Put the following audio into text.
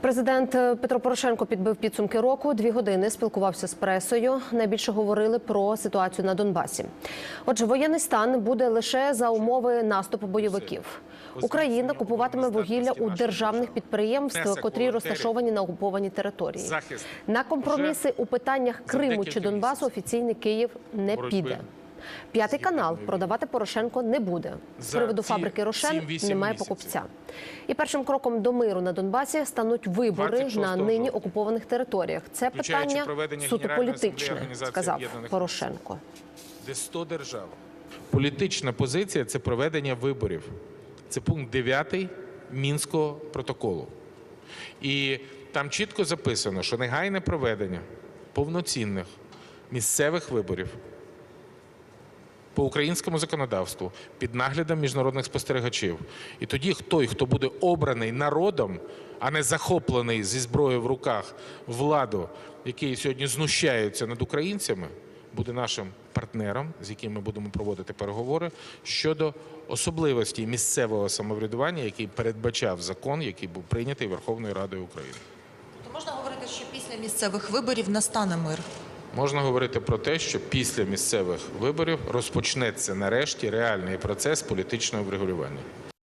Президент е, Петро Порошенко підбив підсумки року. Дві години спілкувався з пресою. Найбільше говорили про ситуацію на Донбасі. Отже, воєнний стан буде лише за умови наступу бойовиків. Україна купуватиме вугілля у державних підприємств, котрі розташовані на окупованій території. На компроміси у питаннях Криму чи Донбасу офіційний Київ не піде. П'ятий канал продавати Порошенко не буде. З приводу фабрики Рошен немає покупця. І першим кроком до миру на Донбасі стануть вибори на нині окупованих територіях. Це питання суто політичне, сказав Порошенко. де 100 держав. Політична позиція це проведення виборів. Це пункт 9 Мінського протоколу. І там чітко записано, що негайне проведення повноцінних місцевих виборів по українському законодавству під наглядом міжнародних спостерігачів. І тоді той, хто буде обраний народом, а не захоплений зі зброєю в руках владу, який сьогодні знущаються над українцями, буде нашим партнером, з яким ми будемо проводити переговори щодо особливостей місцевого самоврядування, який передбачав закон, який був прийнятий Верховною Радою України. То можна говорити, що після місцевих виборів настане мир. Можна говорити про те, що після місцевих виборів розпочнеться нарешті реальний процес політичного врегулювання.